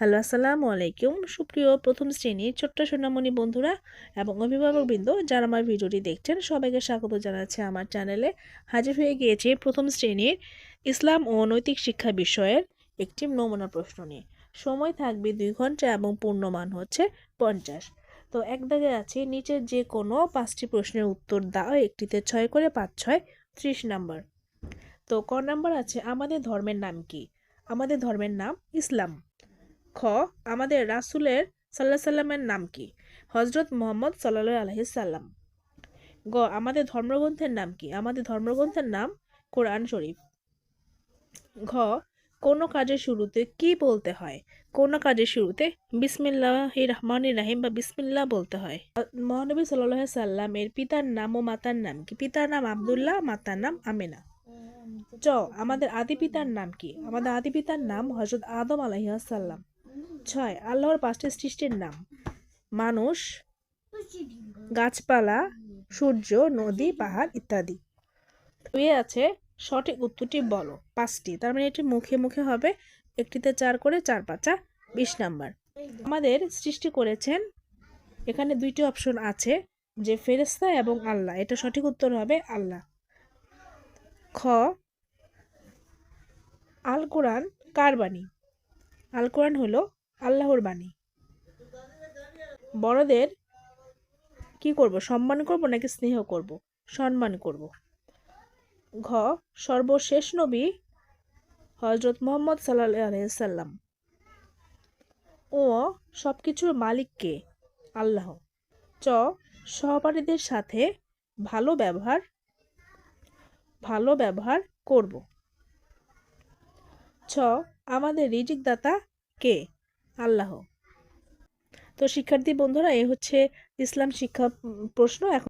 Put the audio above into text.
Hello, আসসালামু আলাইকুম। সুপ্রিয় প্রথম শ্রেণির ছোট্ট সোনামণি বন্ধুরা এবং অভিভাবকবৃন্দ যারা আমার ভিডিওটি দেখছেন, সবাইকে স্বাগত জানাচ্ছি আমার চ্যানেলে। হাজির হয়ে গিয়েছে প্রথম শ্রেণির ইসলাম ও নৈতিক শিক্ষা বিষয়ের একটি নমুনা প্রশ্ন নিয়ে। সময় থাকবে দুই ঘণ্টা এবং পূর্ণমান হচ্ছে পঞ্চাশ। তো এক দাগে আছে নিচের যে কোনো পাঁচটি প্রশ্নের উত্তর দাও, একটিতে ছয় করে পাঁচ ছয়, ত্রিশ নাম্বার। তো ক নাম্বার আছে, আমাদের ধর্মের নাম কি? আমাদের ধর্মের নাম ইসলাম। খ, আমাদের রাসূলের সাল্লাহ সাল্লামের নাম কি? হজরত মোহাম্মদ সাল্লাহ আলহি সাল্লাম। গ, আমাদের ধর্মগ্রন্থের নাম কি? আমাদের ধর্মগ্রন্থের নাম কোরআন শরীফ। ঘ, কোনো কাজের শুরুতে কি বলতে হয়? কোনো কাজের শুরুতে বিসমিল্লাহ রহমান রাহিম বা বিসমিল্লাহ বলতে হয়। মহানবী সাল্লাহ সাল্লামের পিতার নাম ও মাতার নাম কি? পিতার নাম আবদুল্লাহ, মাতার নাম আমেনা। চ, আমাদের আদি পিতার নাম কি? আমাদের আদি পিতার নাম হজরত আদম আলাইসাল্লাম ছয় আল্লাহর পাঁচটি সৃষ্টির নাম। মানুষ গাছপালা সূর্য নদী পাহাড় ইত্যাদি। দুয়ে আছে সঠিক উত্তরটি বলো। পাঁচটি তার মানে এটি মুখে মুখে হবে একটিতে চার করে চার পাঁচা বিশ নাম্বার। আমাদের সৃষ্টি করেছেন এখানে দুইটি অপশন আছে যে ফেরেস্তা এবং আল্লাহ এটা সঠিক উত্তর হবে আল্লাহ। খ আল কোরআন কার বাণী? আল কোরআন হলো আল্লাহর বাণী। বড়দের কি করব, সম্মান করব নাকি স্নেহ করব? সম্মান করব। ঘ, সর্বশেষ নবী হজরত মোহাম্মদ সাল্লাহ আলহাম ও সব কিছুর মালিক কে? আল্লাহ। চ, সহপাঠীদের সাথে ভালো ব্যবহার ভালো ব্যবহার করব। ছ, আমাদের রিজিকদাতা কে? আল্লাহ। তো শিক্ষার্থী বন্ধুরা এ হচ্ছে ইসলাম শিক্ষা প্রশ্ন। এখন